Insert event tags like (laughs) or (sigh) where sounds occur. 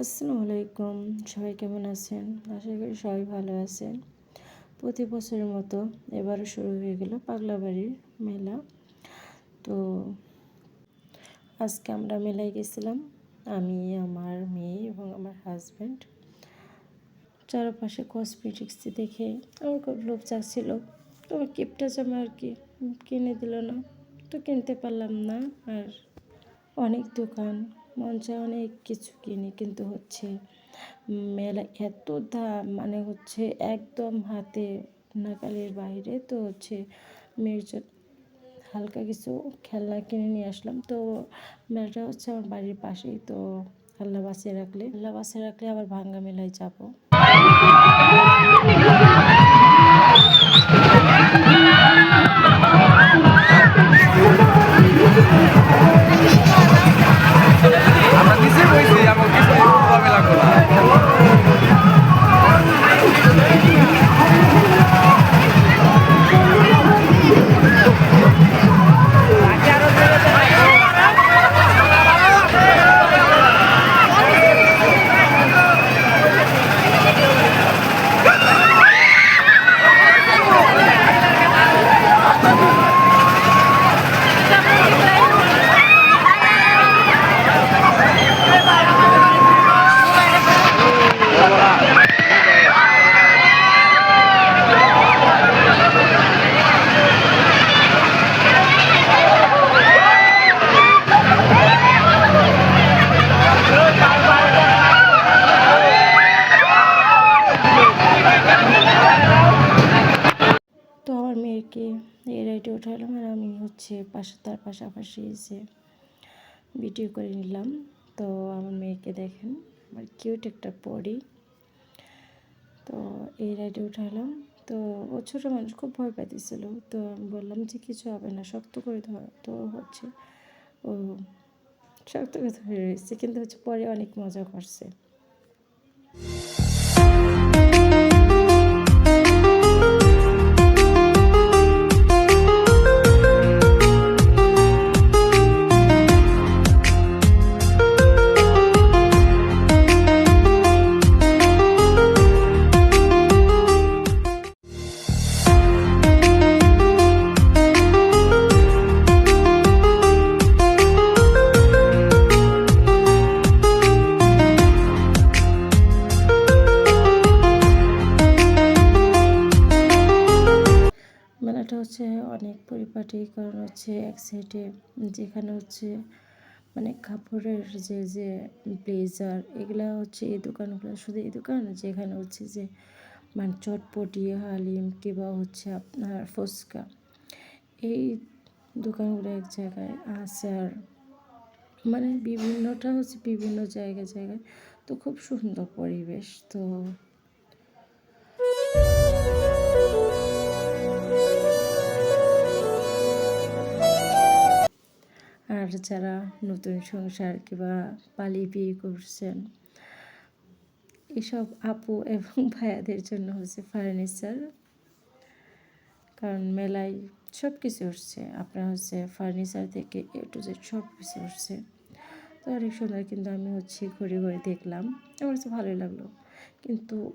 আসসালামু আলাইকুম। সবাই কেমন আছেন? আশা করি সবাই ভালো আছেন। প্রতি বছরের মতো এবারও শুরু হয়ে গেল পাগলাবাড়ির মেলা। তো আজকে আমরা মেলায় গেছিলাম। আমি, আমার মেয়ে এবং আমার হাজব্যান্ড চারপাশে কসমেটিক্স দেখে আমার খুব লোভ চাচ্ছিল। তবে কিপটা জামা আর কি কিনে দিল না। তো কিনতে পারলাম না। আর অনেক দোকান মন চায় অনেক কিছু কিনি, কিন্তু হচ্ছে মেলা এত দাম মানে হচ্ছে একদম হাতে নাকালের বাইরে তো হচ্ছে মেয়ের জন্য হালকা কিছু খেলনা কিনে নিয়ে আসলাম। তো মেলাটা হচ্ছে আমার বাড়ির পাশেই, তো আল্লাহ বাসে রাখলে, আল্লাহ বাসে রাখলে আবার ভাঙ্গা মেলায় যাব। রাইডে উঠালাম আর আমি হচ্ছে পাশে তার পাশাপাশি যে ভিডিও করে নিলাম। তো আমার মেয়েকে দেখেন, আমার কিউট একটা পরি তো এই রাইডে উঠালাম তো ও ছোটো মানুষ, খুব ভয় পাইতেছিল। তো আমি বললাম যে কিছু হবে না, শক্ত করে ধর। তো হচ্ছে ও শক্ত করে ধরে রয়েছে, কিন্তু হচ্ছে পরে অনেক মজা করছে। মেলাটা হচ্ছে অনেক পরিপাটি, কারণ হচ্ছে এক সাইডে যেখানে হচ্ছে মানে কাপড়ের যে যে ব্লেজার এগুলা হচ্ছে এই দোকানগুলো, শুধু এই দোকান যেখানে হচ্ছে যে মানে চটপটি, হালিম কিংবা হচ্ছে আপনার ফুচকা, এই দোকানগুলো এক জায়গায় আছে আর মানে বিভিন্নটা হচ্ছে বিভিন্ন জায়গায় জায়গায় তো খুব সুন্দর পরিবেশ, তো আর যারা নতুন সংসার কিংবা পালি বিয়ে করছেন, এসব আপু এবং (laughs) ভাইয়াদের জন্য হচ্ছে ফার্নিচার। কারণ মেলায় সব কিছু উঠছে, আপনার হচ্ছে ফার্নিচার থেকে এ টু জেড সব কিছু উঠছে। তো অনেক সুন্দর কিন্তু আমি হচ্ছে ঘুরে ঘুরে দেখলাম, আমার কাছে ভালোই লাগল। কিন্তু